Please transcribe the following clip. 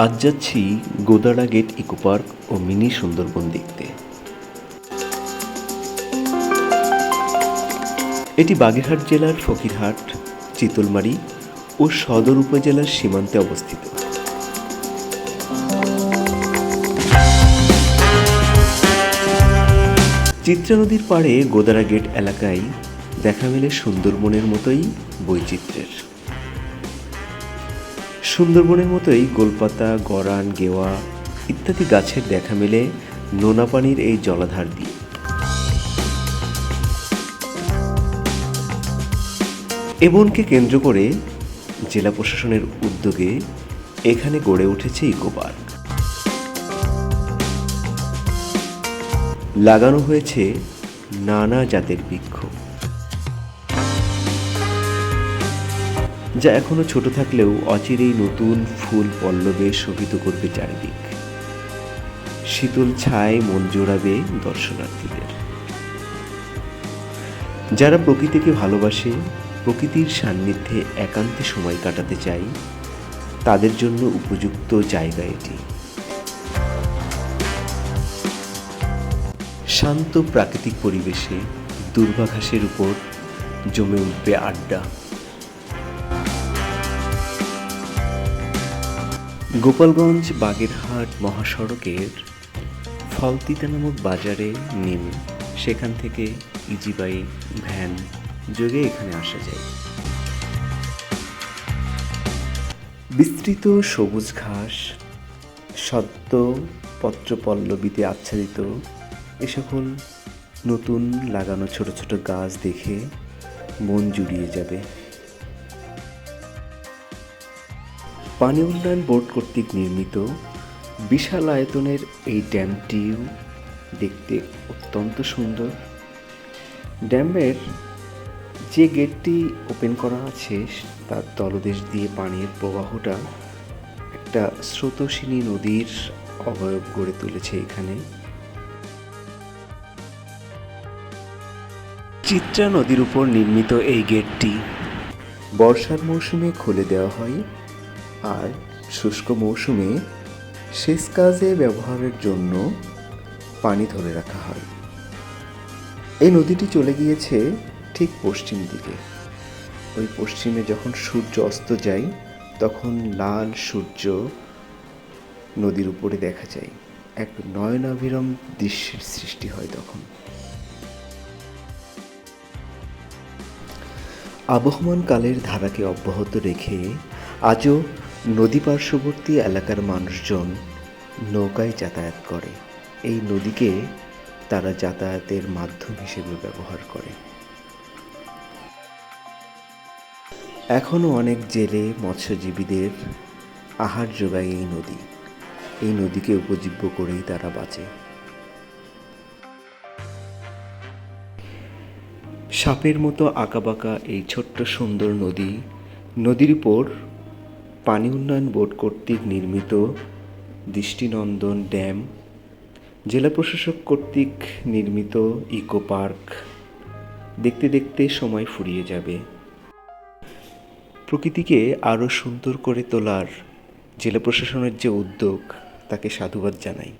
আজ যাচ্ছি Godara gate eco park ও মিনি সুন্দরবন দেখতে। এটি বাগেরহাট জেলার ফকিরহাট, চিতলমারি ও সদর উপজেলার সীমান্তে অবস্থিত। চিত্রা নদীর পাড়ে গোদারা গেট এলাকায় দেখা মেলে সুন্দরবনের মতোই বৈচিত্র্যের। সুন্দরবনের মতোই গোলপাতা, গরান, গেওয়া ইত্যাদি গাছের দেখা মেলে নোনা পানির এই জলাধার দিয়ে। এবনকে কেন্দ্র করে জেলা প্রশাসনের উদ্যোগে এখানে গড়ে উঠেছে ইকো পার্ক। লাগানো হয়েছে নানা জাতের বৃক্ষ। যা এখনও ছোট থাকলেও অচিরেই নতুন ফুল পল্লবে শোভিত করবে চারিদিক। শীতল ছায় মন জোড়াবে দর্শনার্থীদের। যারা প্রকৃতিকে ভালোবাসে, প্রকৃতির সান্নিধ্যে একান্তে সময় কাটাতে চাই তাদের জন্য উপযুক্ত জায়গা এটি। শান্ত প্রাকৃতিক পরিবেশে দুর্বাঘাসের উপর জমে উঠবে আড্ডা। গোপালগঞ্জ বাগেরহাট মহাসড়কের ফলতিতা নামক বাজারে নেমে সেখান থেকে ইজিবাই ভ্যান যোগে এখানে আসা যায়। বিস্তৃত সবুজ ঘাস, সদ্য পত্রপল্লবীতে আচ্ছাদিত এ সকল নতুন লাগানো ছোট ছোট গাছ দেখে মন জুড়িয়ে যাবে। পানি উন্নয়ন বোর্ড কর্তৃক নির্মিত বিশাল আয়তনের এই ড্যামটিও দেখতে অত্যন্ত সুন্দর। ড্যামের যে গেটটি ওপেন করা আছে, তার তলদেশ দিয়ে পানির প্রবাহটা একটা স্রোতস্বিনী নদীর অবয়ব গড়ে তুলেছে এখানে। চিত্রা নদীর উপর নির্মিত এই গেটটি বর্ষার মৌসুমে খুলে দেওয়া হয়। আর শুষ্ক মৌসুমে সেচ কাজে ব্যবহারের জন্য পানি ধরে রাখা হয়। এই নদীটি চলে গিয়েছে ঠিক পশ্চিম দিকে। ওই পশ্চিমে যখন সূর্য অস্ত যায়, তখন লাল সূর্য নদীর উপরে দেখা যায়। এক নয়নাভিরম দৃশ্যের সৃষ্টি হয় তখন। আবহমান কালের ধারাকে অব্যাহত রেখে আজও নদী পার্শ্ববর্তী এলাকার মানুষজন নৌকায় যাতায়াত করে। এই নদীকে তারা যাতায়াতের মাধ্যম হিসেবে ব্যবহার করে। এখনও অনেক জেলে মৎস্যজীবীদের আহার যোগায় এই নদী। এই নদীকে উপজীব্য করেই তারা বাঁচে। সাপের মতো আঁকাবাঁকা এই ছোট্ট সুন্দর নদী, নদীর উপর পানি উন্নয়ন বোর্ড কর্তৃক নির্মিত দৃষ্টিনন্দন ড্যাম, জেলা প্রশাসক কর্তৃক নির্মিত ইকো পার্ক। দেখতে দেখতে সময় ফুরিয়ে যাবে। প্রকৃতিকে আরও সুন্দর করে তোলার জেলা প্রশাসনের যে উদ্যোগ, তাকে সাধুবাদ জানাই।